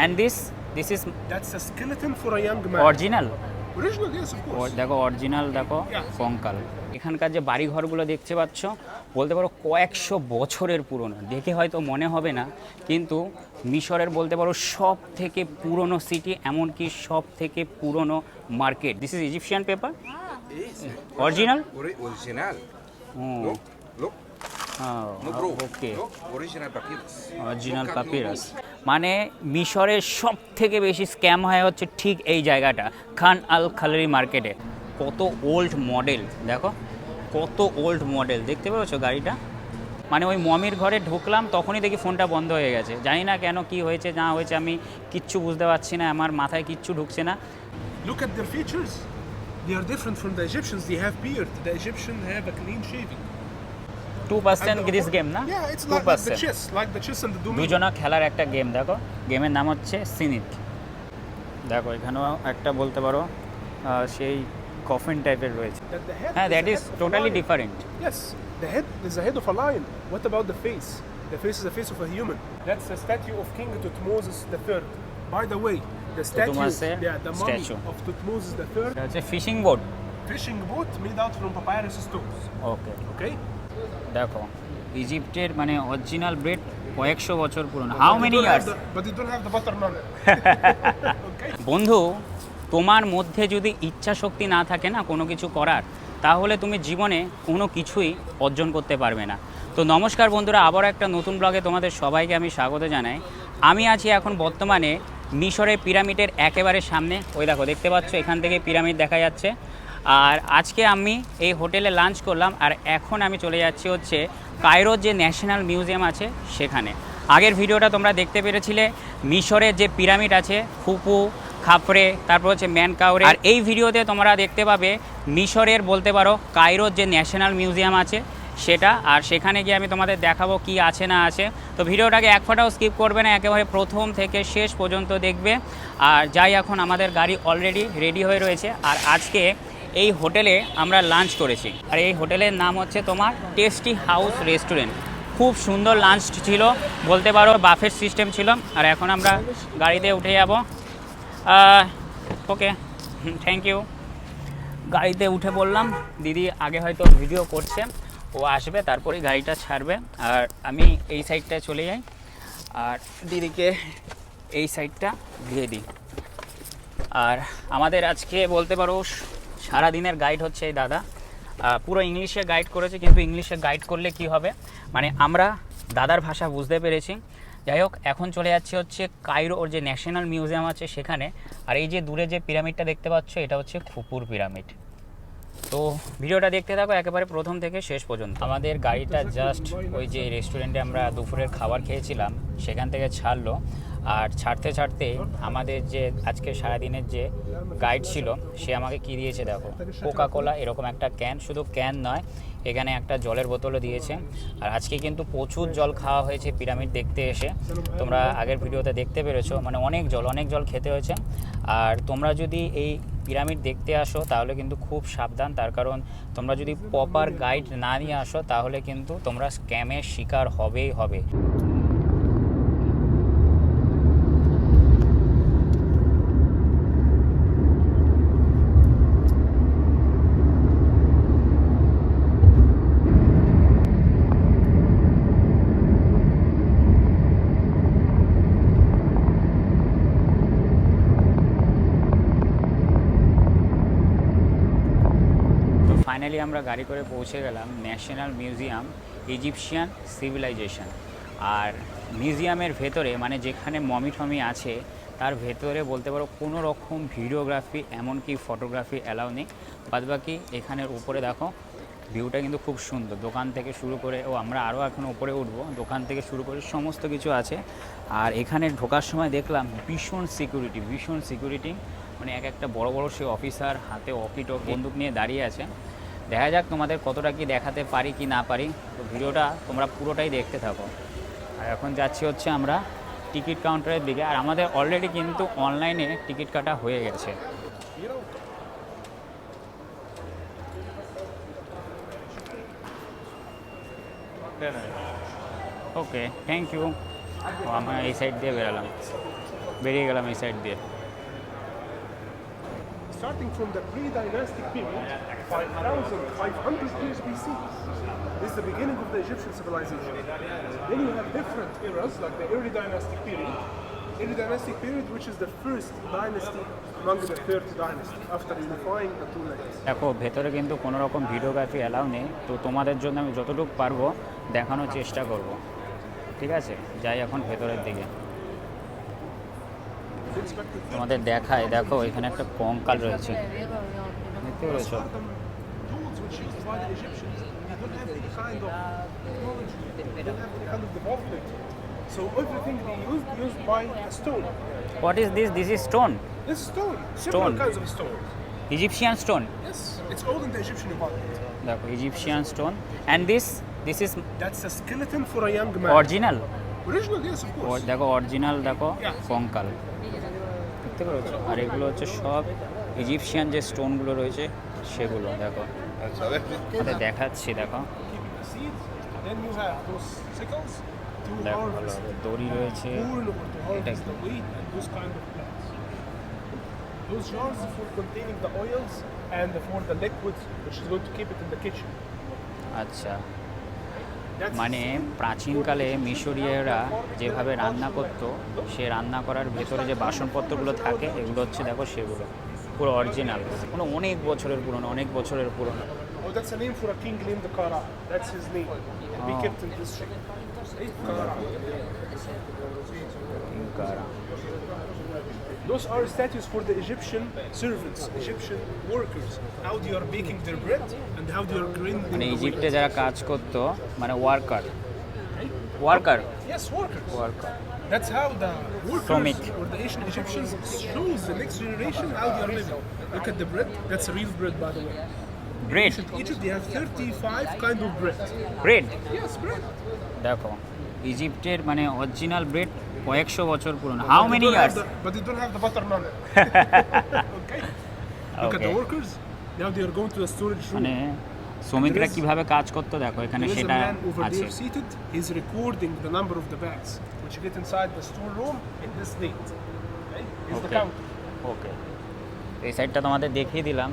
And this this is That's a skeleton for a young man. Original Original, yes, of course. দেখো original দেখো কঙ্কাল। এখানকার যে বাড়িঘরগুলো দেখতে পাচ্ছ বলতে পারো কয়েকশো বছরের পুরনো। দেখে হয়তো মনে হবে না কিন্তু মিশরের বলতে পারো সব থেকে পুরনো সিটি এমনকি সব থেকে পুরনো market this is Egyptian paper original Ori- original. No, bro. Okay original papyrus মানে মিশরের সব থেকে বেশি স্ক্যাম হয় হচ্ছে ঠিক এই জায়গাটা খান আল খালারি মার্কেটে। কত ওল্ড মডেল দেখো কত ওল্ড মডেল দেখতে পেয়েছ গাড়িটা? মানে ওই মমির ঘরে ঢুকলাম তখনই দেখি ফোনটা বন্ধ হয়ে গেছে। জানি না কেন কি হয়েছে না হয়েছে আমি কিচ্ছু বুঝতে পারছি না আমার মাথায় কিচ্ছু ঢুকছে না। Look at their features. They are different from the Egyptians. They have beard. The Egyptians have a clean shaving. Two percent And the- this game না Yeah, it's two like, like the percent chess, like the chess and the domino. দুজনা খেলার একটা game দেখো গেমের নাম হচ্ছে scenic দেখো এখানেও একটা বলতে পারো আহ, সেই কফিন টাইপের রয়েছে That the head হ্যাঁ is that the is head of a totally lion. Different Yes, the head is the head of a lion. What about the face? The face is the face of a human. That's a statue of King Tutmosis III. By the way, the statue, Tutmosis yeah, the mummy statue. of Tutmosis III, এটা হচ্ছে fishing boat fishing boat made out from papyrus stones. Okay Okay. দেখো ইজিপ্টের মানে original bread কয়েকশো বছর পুরনো। How many years. বন্ধু তোমার মধ্যে যদি ইচ্ছা শক্তি না থাকে না কোনো কিছু করার তাহলে তুমি জীবনে কোনো কিছুই অর্জন করতে পারবে না। তো নমস্কার বন্ধুরা আবারও একটা নতুন ব্লগে তোমাদের সবাইকে আমি স্বাগত জানাই। আমি আছি এখন বর্তমানে মিশরের পিরামিডের একেবারে সামনে। ওই দেখো দেখতে পাচ্ছ এখান থেকে পিরামিড দেখা যাচ্ছে। আর আজকে আমি এই হোটেলে লাঞ্চ করলাম আর এখন আমি চলে যাচ্ছি হচ্ছে কায়রোর যে ন্যাশনাল মিউজিয়াম আছে সেখানে। আগের ভিডিওটা তোমরা দেখতে পেরেছিলে, মিশরের যে পিরামিড আছে খুপু খাপড়ে তারপর হচ্ছে ম্যানকাউরে আর এই ভিডিওতে তোমরা দেখতে পাবে মিশরের বলতে পারো কায়রোর যে ন্যাশনাল মিউজিয়াম আছে সেটা। আর সেখানে গিয়ে আমি তোমাদের দেখাবো কি আছে না আছে। তো ভিডিওটাকে এক ফোটাও স্কিপ করবে না, একেবারে প্রথম থেকে শেষ পর্যন্ত দেখবে। আর যাই এখন আমাদের গাড়ি অলরেডি রেডি হয়ে রয়েছে। আর আজকে এই হোটেলে আমরা লাঞ্চ করেছি। আর এই হোটেলের নাম হচ্ছে তোমার টেস্টি হাউস রেস্টুরেন্ট খুব সুন্দর লাঞ্চ ছিল, বলতে পারো বাফের সিস্টেম ছিল। আর এখন আমরা গাড়িতে উঠে যাব। ওকে থ্যাংক ইউ গাড়িতে উঠে বললাম, দিদি আগে হয়তো ভিডিও করছে। ও আসবে, তারপরেই গাড়িটা ছাড়বে। আর আমি এই সাইডটায় চলে যাই। আর দিদিকে এই সাইডটা দিয়ে দিই। আর আমাদের আজকে বলতে পারো সারা দিনের গাইড হচ্ছে এই দাদা। পুরো ইংলিশে গাইড করেছে, কিন্তু ইংলিশে গাইড করলে কি হবে? মানে আমরা দাদার ভাষা বুঝতে পেরেছি। যাই হোক, এখন চলে যাচ্ছে হচ্ছে কায়রো, ওর যে ন্যাশনাল মিউজিয়াম আছে সেখানে। আর এই যে দূরে যে পিরামিডটা দেখতে পাচ্ছ, এটা হচ্ছে খুপুর পিরামিড তো ভিডিওটা দেখতে থাকো, একেবারে প্রথম থেকে শেষ পর্যন্ত। আমাদের গাড়িটা জাস্ট ওই যে রেস্টুরেন্টে আমরা দুপুরের খাবার খেয়েছিলাম, সেখান থেকে ছাড়লো। আর ছাড়তে ছাড়তে আমাদের যে আজকে সারাদিনের যে গাইড ছিল, সে আমাকে কি দিয়েছে দেখো? কোকা কোলা এরকম একটা ক্যান শুধু ক্যান নয়, এখানে একটা জলের বোতলও দিয়েছে। আর আজকে কিন্তু প্রচুর জল খাওয়া হয়েছে পিরামিড দেখতে এসে। তোমরা আগের ভিডিওতে দেখতে পেরেছ মানে অনেক জল অনেক জল খেতে হয়েছে। আর তোমরা যদি এই পিরামিড দেখতে আসো, তাহলে কিন্তু খুব সাবধান। তার কারণ তোমরা যদি প্রপার গাইড না নিয়ে আসো, তাহলে কিন্তু তোমরা স্ক্যামের শিকার হবেই হবে তো ফাইনালি আমরা গাড়ি করে পৌঁছে গেলাম ন্যাশনাল মিউজিয়াম, ইজিপশিয়ান সিভিলাইজেশন। আর মিউজিয়ামের ভেতরে মানে যেখানে মমি টমি আছে, তার ভেতরে বলতে পারো কোনো রকম ভিডিওগ্রাফি এমনকি ফটোগ্রাফি অ্যালাউ নেই। বাদবাকি এখানের উপরে দেখো, ভিউটা কিন্তু খুব সুন্দর। দোকান থেকে শুরু করে, ও আমরা আরও এখন উপরে উঠবো, দোকান থেকে শুরু করে সমস্ত কিছু আছে। আর এখানে ঢোকার সময় দেখলাম ভীষণ সিকিউরিটি ভীষণ সিকিউরিটি মানে এক একটা বড় বড় সে অফিসার হাতে অকিটো বন্দুক নিয়ে দাঁড়িয়ে আছে। দেখা যাক তোমাদের কতটা কি দেখাতে পারি কি না পারি। তো ভিডিওটা তোমরা পুরোটাই দেখতে থাকো। আর এখন যাচ্ছি হচ্ছে আমরা টিকিট কাউন্টারের দিকে। আর আমাদের অলরেডি কিন্তু অনলাইনে টিকিট কাটা হয়ে গেছে। ওকে থ্যাংক ইউ আমরা এই সাইড দিয়ে বেরালাম। বেরিয়ে গেলাম এই সাইড দিয়ে। Starting from the pre-dynastic period, 5,500 years BC, this is the beginning of the Egyptian civilization. Then you have different eras, like the early dynastic period. Early dynastic period, which is the first dynasty among the third dynasty, after unifying the two lands. দেখো ভেতরে কিন্তু কোনো রকম videography allow নেই তো তোমাদের জন্য আমি যতটুকু পারব দেখানোর চেষ্টা করব ঠিক আছে যাই এখন ভেতরের দিকে তোমাদের দেখায় দেখো এখানে একটা কঙ্কাল রয়েছে দেখতে পেরেছ Those are the the Egyptians. They don't have any kind of technology. They don't have any kind of development. So everything they used used by a stone. What is this this is stone This is stone. Stone. Several kinds of stones. Egyptian stone Yes, it's all in the Egyptian environment. দেখো Egyptian stone and this this is That's a skeleton for a young man. Original Original, yes, of course. দেখো original দেখো. কঙ্কাল দেখতে পেরেছ আর এগুলো হচ্ছে সব Egyptian যে স্টোনগুলো রয়েছে সেগুলো দেখো দেখাচ্ছি দেখো দেখো ভালো দড়ি রয়েছে plants. Those jars for containing the oils and for the liquids, which is going to keep it in the kitchen. আচ্ছা মানে প্রাচীনকালে মিশরীয়রা যেভাবে রান্না করতো সে রান্না করার ভেতরে যে বাসনপত্রগুলো থাকে এগুলো হচ্ছে দেখো সেগুলো পুরো অরিজিনাল কোনো অনেক বছরের পুরনো অনেক বছরের পুরনো Oh, that's a name for a king named Kara. That's his name. Be Oh. kept in this shape. See? Kara. Those are statues for the Egyptian servants, Egyptian workers. How they are baking their bread and how they are grinding মানে ইজিপ্টে যারা কাজ করতো মানে worker worker Yes, workers. Worker That's how the workers শ্রমিক। or the ancient Egyptians shows the next generation how they are living. Look at the bread. That's real bread, by the way. Bread Ancient Egypt, they have 35 kind of bread. Bread Yes, bread. দেখো ইজিপ্টের মানে original bread কয়েকশো বছর পুরনো how many years But they don't have the butter naan. okay. Look at the Okay. workers. Now they are going to the storage room. মানে শ্রমিকরা কীভাবে কাজ করতো দেখো এখানে সেটা আছে। ওকে ওকে এই সাইডটা তোমাদের দেখিয়ে দিলাম।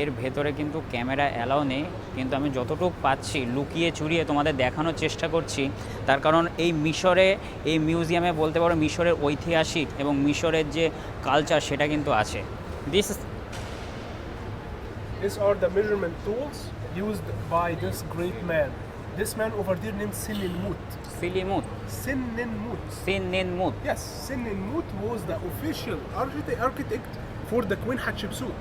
এর ভেতরে কিন্তু ক্যামেরা অ্যালাও নেই কিন্তু আমি যতটুকু পাচ্ছি লুকিয়ে চুরিয়ে তোমাদের দেখানোর চেষ্টা করছি। তার কারণ এই মিশরে এই মিউজিয়ামে বলতে পারো মিশরের ঐতিহাসিক এবং মিশরের যে কালচার সেটা কিন্তু আছে। This this are the measurement tools used by this great man. This man over there named Sinimut. Sinimut. Seninmut. Seninmut. Yes, Sinimut was the official architect for the Queen Hatshepsut.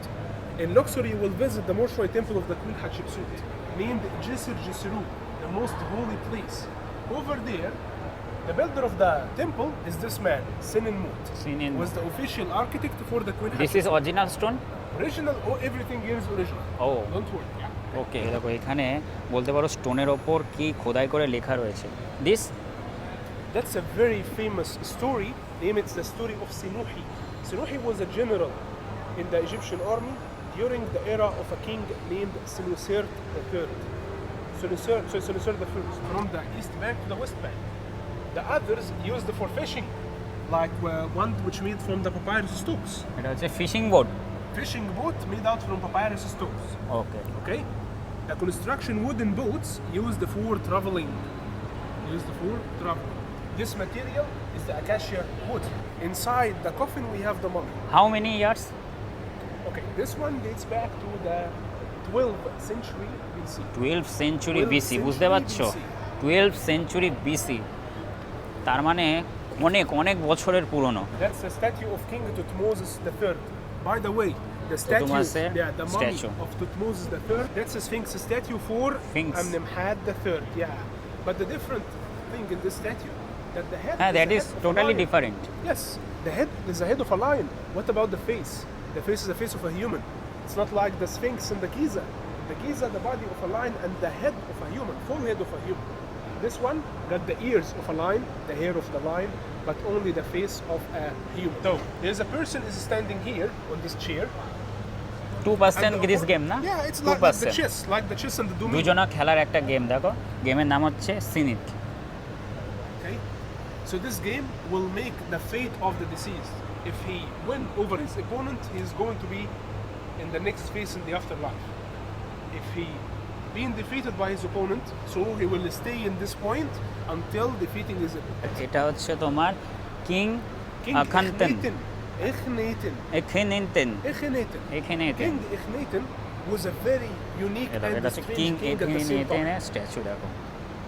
In Luxor, you will visit the mortuary temple of the Queen Hatshepsut, named Jisr Jisru, the most holy place. Over there, the builder of the temple is this man, Sinimut. Sinimut Was the official architect for the Queen Hatshepsut. This is original stone? Original, oh, everything here is original. Oh. Don't worry. Yeah. ওকে দেখো এখানে বলতে পারো স্টোনের ওপর কি খোদাই করে লেখা রয়েছে this That's a very famous story. Name it's the story of Sinuhi. Sinuhi was a general in the Egyptian army during the era of a king named Senusert III. Senusert, so Senusert I from the east bank to the west bank. The others used for fishing, like uh, one which made from the papyrus stalks. এটা হচ্ছে fishing boat Fishing boat made out from papyrus stalks. Okay Okay? The construction wooden boats used for traveling. Used for traveling. This material is the acacia wood. Inside the coffin we have the mummy. How many years Okay, this one dates back to the 12th century BC. Twelfth century 12th BC বুঝতে century পারছো BC twelve century BC তার মানে অনেক অনেক বছরের পুরনো That's the statue of King Tutmosis III. by the way, the statue, yeah, the mummy statue. of Tutmosis the third. that's a Sphinx statue for Sphinx. Amnemhat third. Yeah, but the different thing in this statue that the head. Ah, is that is totally different. Yes, the head is the head of a lion. What about the face? The face is the face of a human. It's not like the Sphinx in the Giza. The Giza, the body of a lion, and the head of a human, full head of a human. This one got the ears of a lion, the hair of the lion, but only the face of a human. So there's a person is standing here on this chair. Two percent and Greece game না Yeah, it's two like, like the percent chess, like the chess and the domino. দুজনা খেলার একটা game দেখো গেমের নাম হচ্ছে সিনিত Okay. So this game will make the fate of the deceased. If he win over his opponent, he is going to be in the next phase in the afterlife. If he being defeated by his opponent, so he will stay in this point until defeating his opponent. এটা হচ্ছে তোমার king, Akhenaten Akhenaten Akhenaten Akhenaten Akhenaten king Akhenaten was a very unique and strange king, king at the same time. statue দেখো।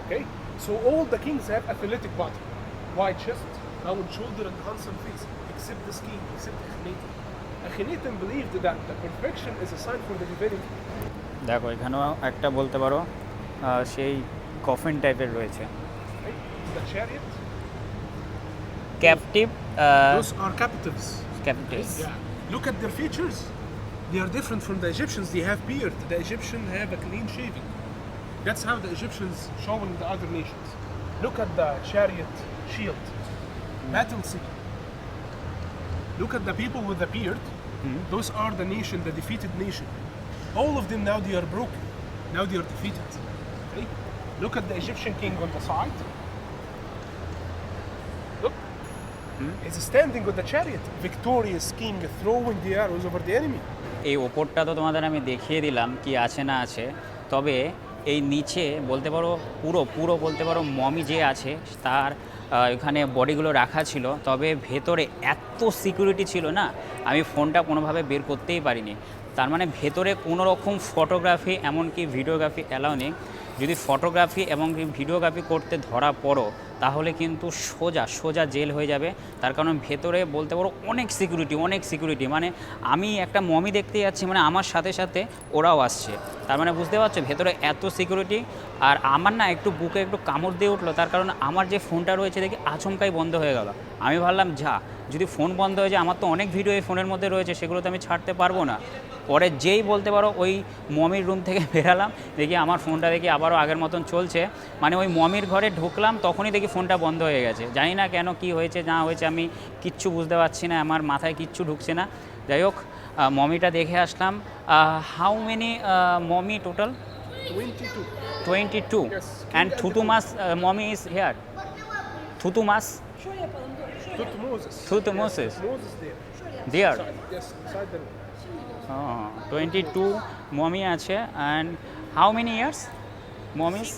Okay, so all the kings have athletic body, wide chest, round shoulder and handsome face, except this king, except Akhenaten. Akhenaten believed that the perfection is a sign for the divinity. দেখো এখানেও একটা বলতে পারো আহ, সেই coffin টাইপের রয়েছে Okay? The chariot, captive those are captives. Captives Yeah. Look at their features. They are different from the Egyptians. They have beard. The Egyptians have a clean shaving. That's how the Egyptians showing the other nations. Look at the chariot shield. Battle sea. Look at the people with the beard. Those are the nation, the defeated nation. All of them now they are broken. Now they are defeated. Okay? Look at the Egyptian king on the side. Look. Hmm? He's standing with the chariot. Victorious king throwing the arrows over the enemy. এই ওপরটা তো তোমাদের আমি দেখিয়ে দিলাম কি আছে না আছে তবে এই নিচে বলতে পারো পুরো পুরো বলতে পারো মমি যে আছে তার এখানে বডিগুলো রাখা ছিল তবে ভেতরে এত সিকিউরিটি ছিল না আমি ফোনটা কোনোভাবে বের করতেই পারিনি তার মানে ভেতরে কোনো রকম ফটোগ্রাফি এমনকি ভিডিওগ্রাফি অ্যালাউ নেই। যদি ফটোগ্রাফি এবং ভিডিওগ্রাফি করতে ধরা পড়ো, তাহলে কিন্তু সোজা সোজা জেল হয়ে যাবে। তার কারণ ভেতরে বলতে পারো অনেক সিকিউরিটি অনেক সিকিউরিটি মানে আমি একটা মমি দেখতে যাচ্ছি মানে আমার সাথে সাথে ওরাও আসছে। তার মানে বুঝতে পারছ? ভেতরে এত সিকিউরিটি আর আমার না একটু বুকে একটু কামড় দিয়ে উঠল, তার কারণ আমার যে ফোনটা রয়েছে দেখি আচমকাই বন্ধ হয়ে গেল। আমি ভাবলাম, যা, যদি ফোন বন্ধ হয়ে যায়, আমার তো অনেক ভিডিও এই ফোনের মধ্যে রয়েছে সেগুলো তো আমি ছাড়তে পারব না। পরে যেই বলতে পারো ওই মমির রুম থেকে বেরালাম দেখি আমার ফোনটা দেখি আবারও আগের মতন চলছে। মানে ওই মমির ঘরে ঢুকলাম তখনই দেখি ফোনটা বন্ধ হয়ে গেছে। জানি না কেন কি হয়েছে না হয়েছে আমি কিচ্ছু বুঝতে পারছি না আমার মাথায় কিচ্ছু ঢুকছে না। যাই হোক মমিটা দেখে আসলাম। How many mummy total 22. Twenty two Yes. And Thutmose mummy is here Thutmose Moses. There. There yes, the twenty two mummy আছে and how many years mummies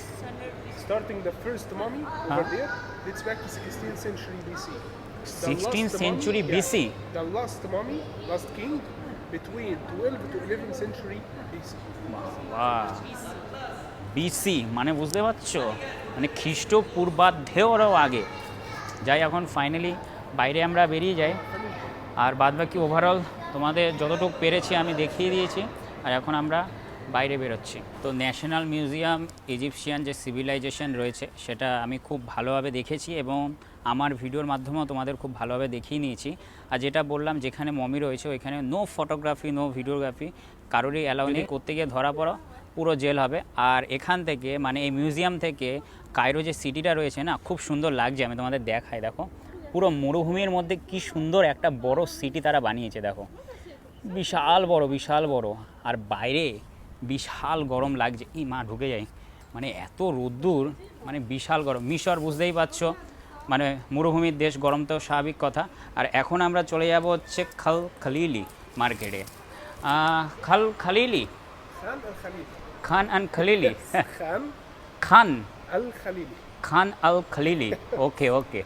starting the first mummy over there dates back to 16th century BC. The 16th century mummy- BC? Yeah, The last mummy, last king, between 12 to 11th century BC. BC মানে বুঝতে পারছ মানে খ্রিস্টপূর্বাব্দেও ওরাও আগে যাই এখন finally বাইরে আমরা বেরিয়ে যাই আর বাদবাকি ওভারঅল তোমাদের যতটুকু পেরেছি আমি দেখিয়ে দিয়েছি আর এখন আমরা বাইরে বেরোচ্ছি। তো ন্যাশনাল মিউজিয়াম ইজিপশিয়ান যে সিভিলাইজেশন রয়েছে সেটা আমি খুব ভালোভাবে দেখেছি এবং আমার ভিডিওর মাধ্যমেও তোমাদের খুব ভালোভাবে দেখিয়ে নিয়েছি। আর যেটা বললাম যেখানে মমি রয়েছে ওইখানে নো ফটোগ্রাফি নো ভিডিওগ্রাফি কারোরই অ্যালাউ নেই। করতে গিয়ে ধরা পড়ো পুরো জেল হবে। আর এখান থেকে মানে এই মিউজিয়াম থেকে কায়রো যে সিটিটা রয়েছে না খুব সুন্দর লাগছে আমি তোমাদের দেখাই দেখো। পুরো মরুভূমির মধ্যে কি সুন্দর একটা বড় সিটি তারা বানিয়েছে দেখো। বিশাল বড় বিশাল বড়। আর বাইরে বিশাল গরম লাগছে। এই মা ঢুকে যাই। মানে এত রোদ্দুর মানে বিশাল গরম। মিশর বুঝতেই পারছ মানে মরুভূমির দেশ গরম তো স্বাভাবিক কথা। আর এখন আমরা চলে যাব হচ্ছে খাল খালিলি মার্কেটে। খাল Khalili. Khan al Khalili? Khan Khan al Khalili. Khan al Khalili. Okay okay.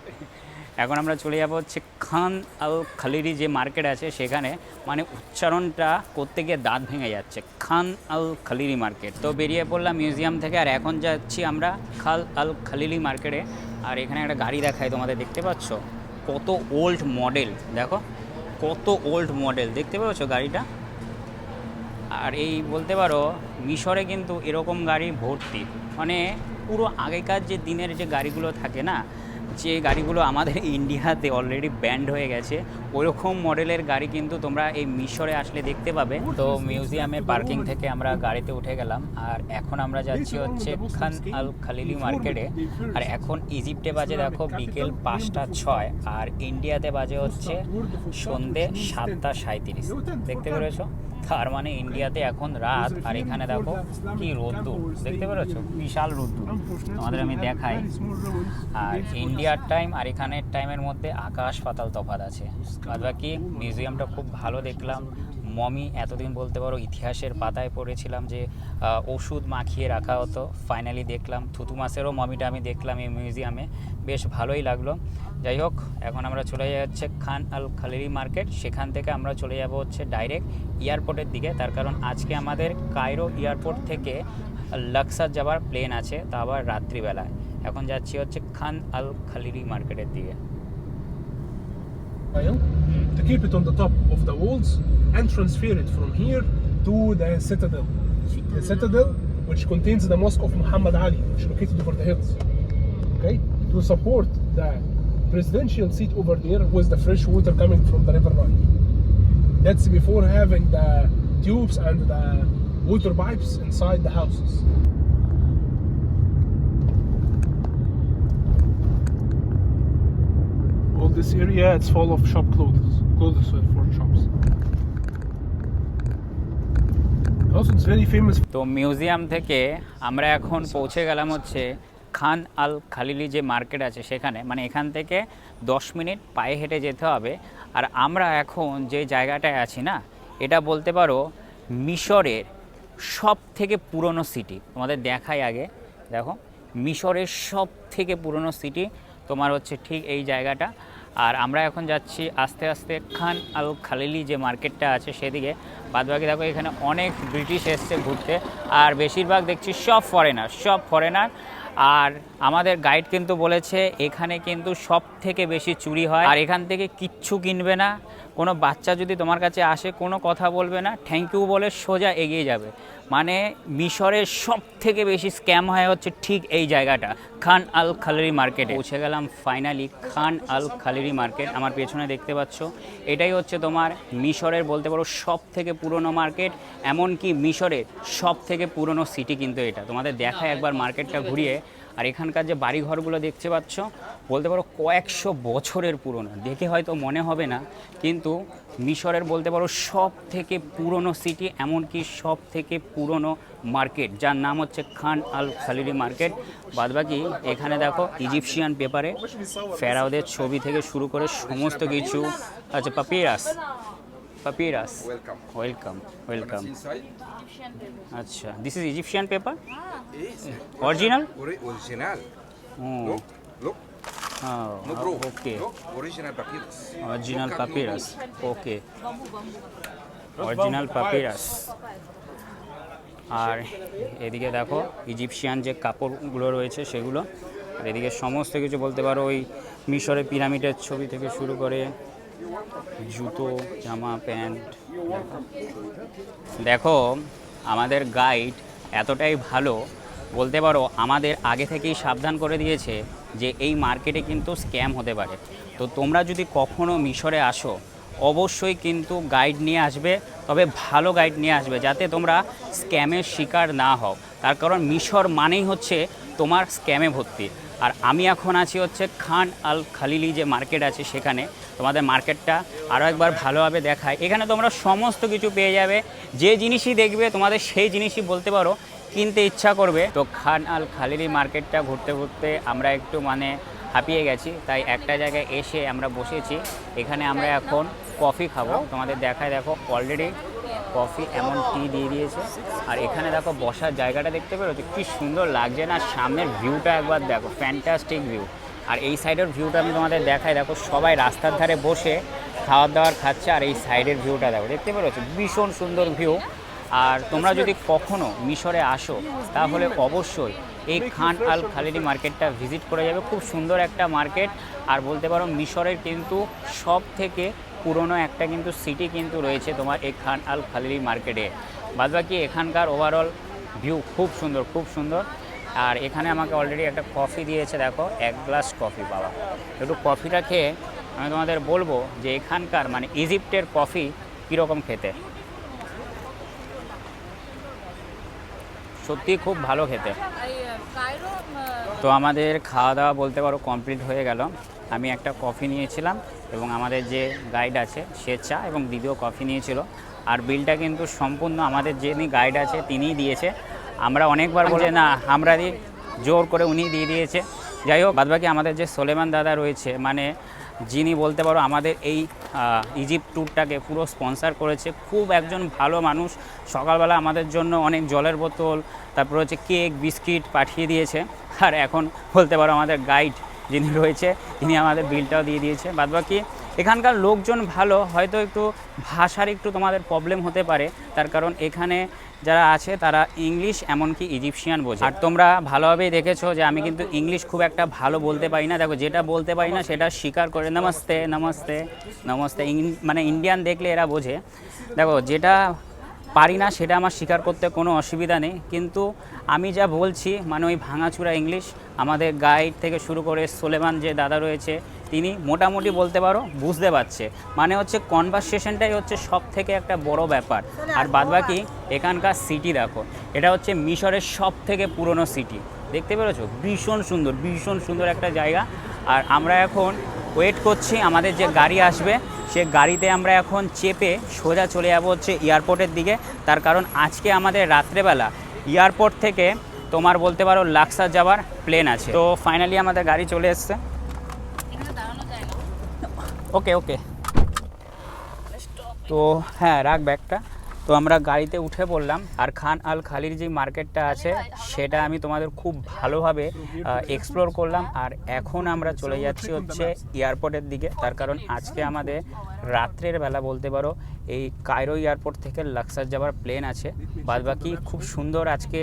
এখন আমরা চলে যাব হচ্ছে খান আল খালিরি যে মার্কেট আছে সেখানে মানে উচ্চারণটা করতে গিয়ে দাঁত ভেঙে যাচ্ছে, খান আল খালিলি মার্কেট। তো বেরিয়ে পড়লাম মিউজিয়াম থেকে, আর এখন যাচ্ছি আমরা খাল আল খালিলি মার্কেটে। আর এখানে একটা গাড়ি দেখায় তোমাদের, দেখতে পাচ্ছ? কত ওল্ড মডেল দেখো, কত ওল্ড মডেল দেখতে পাচ্ছ গাড়িটা? আর এই বলতে পারো, মিশরে কিন্তু এরকম গাড়ি ভর্তি। মানে পুরো আগেকার যে দিনের যে গাড়িগুলো থাকে না যে গাড়িগুলো আমাদের ইন্ডিয়াতে অলরেডি ব্যান্ড হয়ে গেছে ওইরকম মডেলের গাড়ি কিন্তু তোমরা এই মিশরে আসলে দেখতে পাবে। তো মিউজিয়ামের পার্কিং থেকে আমরা গাড়িতে উঠে গেলাম আর এখন আমরা যাচ্ছি হচ্ছে খান আল খালিলি মার্কেটে আর এখন ইজিপ্টে বাজে দেখো বিকেল পাঁচটা ছয় আর ইন্ডিয়াতে বাজে হচ্ছে সন্ধে সাতটা সাঁত্রিশ দেখতে পেরেছ? তার মানে ইন্ডিয়াতে এখন রাত, আর এখানে দেখো কি রোদ্দুর। দেখতে পেরেছ? বিশাল রোদ্দুর। তোমাদের আমি দেখাই। আর ইন্ডিয়ার টাইম আর এখানের টাইমের মধ্যে আকাশ পাতাল তফাৎ আছে। বাদ বাকি মিউজিয়ামটা খুব ভালো দেখলাম। মমি এতদিন বলতে পারো ইতিহাসের পাতায় পড়েছিলাম যে ওষুধ মাখিয়ে রাখা হতো। ফাইনালি দেখলাম। থুতু মাসেরও মমিটা আমি দেখলাম এই মিউজিয়ামে বেশ ভালোই লাগল। যাই হোক এখন আমরা চলে যাচ্ছে খান আল খালিরি মার্কেট সেখান থেকে আমরা চলে যাব হচ্ছে ডাইরেক্ট এয়ারপোর্টের দিকে তার কারণ আজকে আমাদের কায়রো এয়ারপোর্ট থেকে লাক্সার যাওয়ার প্লেন আছে তা আবার রাত্রিবেলায় এখন যাচ্ছি হচ্ছে খান আল খালিরি মার্কেটের দিকে to keep it on the top of the walls and transfer it from here to the citadel. The citadel, which contains the mosque of Muhammad Ali, which is located over the hills. Okay, to support the presidential seat over there with the fresh water coming from the river Nile. That's before having the tubes and the water pipes inside the houses. All this area it's full of shop clothes, clothes for shops. Also, it's very famous তো museum থেকে আমরা এখন পৌঁছে গেলাম হচ্ছে খান al Khalili যে market আছে সেখানে মানে এখান থেকে দশ মিনিট পায়ে হেঁটে যেতে হবে। আর আমরা এখন যে জায়গাটায় আছি না, এটা বলতে পারো মিশরের সব থেকে পুরনো সিটি তোমাদের দেখাই আগে, দেখো, মিশরের সব থেকে পুরনো সিটি তোমার হচ্ছে ঠিক এই জায়গাটা। আর আমরা এখন যাচ্ছি আস্তে আস্তে খান আল খালিলি যে মার্কেটটা আছে সেদিকে। বাদবাকি দেখো, এখানে অনেক ব্রিটিশ এসছে ঘুরতে। আর বেশিরভাগ দেখছি সব ফরেনার সব ফরেনার আর আমাদের গাইড কিন্তু বলেছে, এখানে কিন্তু সব থেকে বেশি চুরি হয়। আর এখান থেকে কিচ্ছু কিনবে না। কোনো বাচ্চা যদি তোমার কাছে আসে, কোনো কথা বলবে না থ্যাংক ইউ বলে সোজা এগিয়ে যাবে। মানে মিশরের সব থেকে বেশি স্ক্যাম হয় হচ্ছে ঠিক এই জায়গাটা, খান আল খালেরি মার্কেটে। পৌঁছে গেলাম ফাইনালি খান আল খালেরি মার্কেট, আমার পেছনে দেখতে পাচ্ছ। এটাই হচ্ছে তোমার মিশরের বলতে পারো সব থেকে পুরনো মার্কেট, এমনকি মিশরের সব থেকে পুরনো সিটি কিন্তু এটা। তোমাদের দেখায় একবার মার্কেটটা ঘুরিয়ে আর এখানকার যে বাড়িঘরগুলো দেখতে পাচ্ছ বলতে পারো কয়েকশো বছরের পুরনো দেখে হয়তো মনে হবে না কিন্তু মিশরের বলতে পারো সব থেকে পুরনো সিটি এমনকি সব থেকে পুরনো মার্কেট যার নাম হচ্ছে খান আল খালিরি মার্কেট বাদবাকি এখানে দেখো ইজিপশিয়ান পেপারে ফেরাওদের ছবি থেকে শুরু করে সমস্ত কিছু আচ্ছা papyrus papyrus. Welcome welcome inside? আচ্ছা this is Egyptian paper. Original. No, bro. Okay. Original at no papyrus okay original papyrus আর এদিকে দেখো ইজিপশিয়ান যে কাপড়গুলো রয়েছে সেগুলো। আর এদিকে সমস্ত কিছু বলতে পারো ওই মিশরের পিরামিডের ছবি থেকে শুরু করে জুতো জামা প্যান্ট। দেখো, আমাদের গাইড এতটাই ভালো। বলতে পারো, আমাদের আগে থেকেই সাবধান করে দিয়েছে যে এই মার্কেটে কিন্তু স্ক্যাম হতে পারে। তো তোমরা যদি কখনো মিশরে আসো, অবশ্যই কিন্তু গাইড নিয়ে আসবে, তবে ভালো গাইড নিয়ে আসবে, যাতে তোমরা স্ক্যামের শিকার না হও। তার কারণ মিশর মানেই হচ্ছে তোমার স্ক্যামে ভর্তি। আর আমি এখন আছি হচ্ছে খান আল খালিলি যে মার্কেট আছে সেখানে। তোমাদের মার্কেটটা আরও একবার ভালোভাবে দেখায়। এখানে তোমরা সমস্ত কিছু পেয়ে যাবে। যে জিনিসই দেখবে, তোমাদের সেই জিনিসই বলতে পারো, কিনতে ইচ্ছা করবে। তো খান আল খালিলি মার্কেটটা ঘুরতে ঘুরতে আমরা একটু মানে হাঁপিয়ে গেছি। তাই একটা জায়গায় এসে আমরা বসেছি। এখানে আমরা এখন কফি খাব। তোমাদের দেখায় দেখো অলরেডি কফি এমন টি দিয়ে দিয়েছে। আর এখানে দেখো বসার জায়গাটা দেখতে পেরেছ কি সুন্দর লাগছে না? সামনের ভিউটা একবার দেখো ফ্যান্টাস্টিক ভিউ আর এই সাইডের ভিউটা আমি তোমাদের দেখাই। দেখো সবাই রাস্তার ধারে বসে খাওয়ার দাওয়ার খাচ্ছে, আর এই সাইডের ভিউটা দেখো, দেখতে পেরেছ? ভীষণ সুন্দর ভিউ আর তোমরা যদি কখনো মিশরে আসো, তাহলে অবশ্যই এই খান আল খালিদি মার্কেটটা ভিজিট করে যাবে। খুব সুন্দর একটা মার্কেট। আর বলতে পারো মিশরের কিন্তু সব থেকে পুরনো একটা কিন্তু সিটি কিন্তু রয়েছে তোমার এই খান আল খালিদি মার্কেটে। বাদবাকি এখানকার ওভারঅল ভিউ খুব সুন্দর খুব সুন্দর। আর এখানে আমাকে অলরেডি একটা কফি দিয়েছে, দেখো, এক গ্লাস কফি বাবা একটু কফিটা খেয়ে আমি তোমাদের বলব যে এখানকার মানে ইজিপ্টের কফি কীরকম খেতে? সত্যি খুব ভালো খেতে। তো আমাদের খাওয়া দাওয়া বলতে পারো কমপ্লিট হয়ে গেল। আমি একটা কফি নিয়েছিলাম এবং আমাদের যে গাইড আছে সে চা এবং দিদিও কফি নিয়েছিল। আর বিলটা কিন্তু সম্পূর্ণ আমাদের যিনি গাইড আছে তিনিই দিয়েছে। আমরা অনেকবার বলে না আমরা জোর করে উনি দিয়ে দিয়েছে। যাই হোক বাদবাকি আমাদের যে সোলেমান দাদা রয়েছে মানে যিনি বলতে পারো আমাদের এই ইজিপ্ট ট্যুরটাকে পুরো স্পন্সর করেছে। খুব একজন ভালো মানুষ। সকালবেলা আমাদের জন্য অনেক জলের বোতল, তারপর হচ্ছে কেক, বিস্কিট পাঠিয়ে দিয়েছে। আর এখন বলতে পারো আমাদের গাইড যিনি রয়েছে, তিনি আমাদের বিলটাও দিয়ে দিয়েছে। বাদবাকি, এখানকার লোকজন ভালো, হয়তো একটু ভাষার একটু তোমাদের প্রবলেম হতে পারে। তার কারণ এখানে যারা আছে তারা ইংলিশ এমনকি ইজিপশিয়ান বোঝে। আর তোমরা ভালোভাবেই দেখেছ যে আমি কিন্তু ইংলিশ খুব একটা ভালো বলতে পারি না। দেখো, যেটা বলতে পারি না সেটা স্বীকার করে নমস্তে নমস্তে নমস্তে। মানে ইন্ডিয়ান দেখলে এরা বোঝে। দেখো, যেটা পারি না সেটা আমার স্বীকার করতে কোনো অসুবিধা নেই। কিন্তু আমি যা বলছি মানে ওই ভাঙাচুরা ইংলিশ, আমাদের গাইড থেকে শুরু করে সোলেমান যে দাদা রয়েছে তিনি মোটামুটি বলতে পারো বুঝতে পারছে। মানে হচ্ছে কনভারসেশনটাই হচ্ছে সব থেকে একটা বড় ব্যাপার। আর বাদবাকি এখানকার সিটি দেখো, এটা হচ্ছে মিশরের সব থেকে পুরনো সিটি দেখতে পেরেছ? ভীষণ সুন্দর ভীষণ সুন্দর একটা জায়গা। আর আমরা এখন ওয়েট করছি, আমাদের যে গাড়ি আসবে, সে গাড়িতে আমরা এখন চেপে সোজা চলে যাব হচ্ছে এয়ারপোর্টের দিকে। তার কারণ আজকে আমাদের রাত্রেবেলা এয়ারপোর্ট থেকে তোমার বলতে পারো লাক্সার যাওয়ার প্লেন আছে। তো ফাইনালি আমাদের গাড়ি চলে এসছে এখানে দাঁড়ানো যায় না ওকে ওকে তো হ্যাঁ রাখ ব্যাগটা তো আমরা গাড়িতে উঠে পড়লাম। আর খান আল খালির যে মার্কেটটা আছে, সেটা আমি তোমাদের খুব ভালোভাবে এক্সপ্লোর করলাম। আর এখন আমরা চলে যাচ্ছি হচ্ছে এয়ারপোর্টের দিকে। তার কারণ আজকে আমাদের রাত্রের বেলা বলতে পারো, এই কায়রো এয়ারপোর্ট থেকে লাক্সার যাওয়ার প্লেন আছে। বাদবাকি খুব সুন্দর আজকে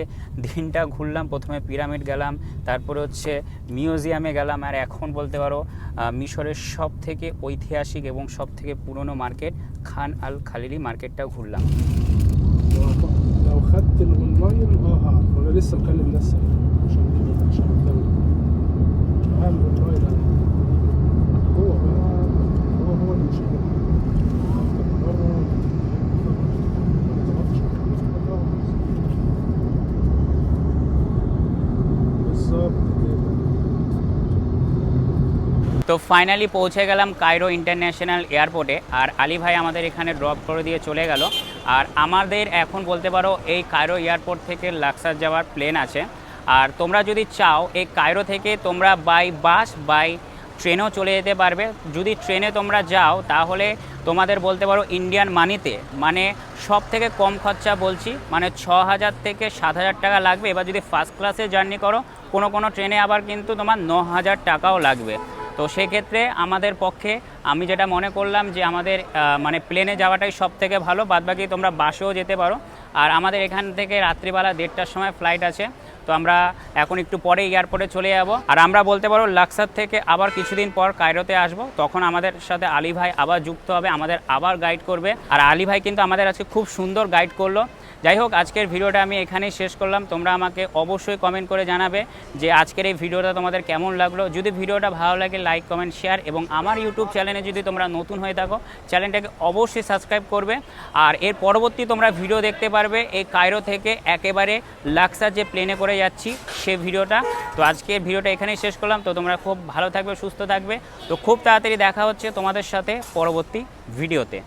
দিনটা ঘুরলাম। প্রথমে পিরামিড গেলাম, তারপরে হচ্ছে মিউজিয়ামে গেলাম। আর এখন বলতে পারো মিশরের সব থেকে ঐতিহাসিক এবং সব থেকে পুরনো মার্কেট খান আল খালিলি মার্কেটটাও ঘুরলাম। لسه مكلم ناس তো ফাইনালি পৌঁছে গেলাম কায়রো ইন্টারন্যাশনাল এয়ারপোর্টে আর আলী ভাই আমাদের এখানে ড্রপ করে দিয়ে চলে গেল। আর আমাদের এখন বলতে পারো, এই কায়রো এয়ারপোর্ট থেকে লাক্সার যাওয়ার প্লেন আছে। আর তোমরা যদি চাও, এই কায়রো থেকে তোমরা বাই বাস বাই ট্রেনেও চলে যেতে পারবে। যদি ট্রেনে তোমরা যাও, তাহলে তোমাদের বলতে পারো ইন্ডিয়ান মানিতে মানে সব থেকে কম খরচা বলছি মানে ছ হাজার থেকে সাত হাজার টাকা লাগবে। এবার যদি ফার্স্ট ক্লাসে জার্নি করো, কোনো কোনো ট্রেনে আবার কিন্তু তোমার ন হাজার টাকাও লাগবে। তো সেক্ষেত্রে আমাদের পক্ষে, আমি যেটা মনে করলাম যে আমাদের মানে প্লেনে যাওয়াটাই সব থেকে ভালো, বাদবাকি তোমরা বাসেও যেতে পারো। আর আমাদের এখান থেকে রাত্রিবেলা দেড়টার সময় ফ্লাইট আছে, তো আমরা এখন একটু পরে এয়ারপোর্টে চলে যাব। আর আমরা বলতে পারো লাক্সার থেকে আবার কিছুদিন পর কায়রোতে আসব, তখন আমাদের সাথে আলী ভাই আবার যুক্ত হবে, আমাদের আবার গাইড করবে। আর আলী ভাই কিন্তু আমাদের আজকে খুব সুন্দর গাইড করল। যাই হোক আজকের ভিডিওটা আমি এখানেই শেষ করলাম। তোমরা আমাকে অবশ্যই কমেন্ট করে জানাবে যে আজকের এই ভিডিওটা তোমাদের কেমন লাগল। যদি ভিডিওটা ভালো লাগে লাইক কমেন্ট শেয়ার এবং আমার ইউটিউব চ্যানেলে যদি তোমরা নতুন হয়ে থাকো চ্যানেলটাকে অবশ্যই সাবস্ক্রাইব করবে। আর এর পরবর্তী তোমরা ভিডিও দেখতে পারবে, এই কায়রো থেকে একেবারে লাক্সার যে প্লেনে করে যাচ্ছি, সে ভিডিওটা। তো আজকের ভিডিওটা এখানেই শেষ করলাম। তো তোমরা খুব ভালো থাকবে, সুস্থ থাকবে। তো খুব তাড়াতাড়ি দেখা হচ্ছে তোমাদের সাথে পরবর্তী ভিডিওতে।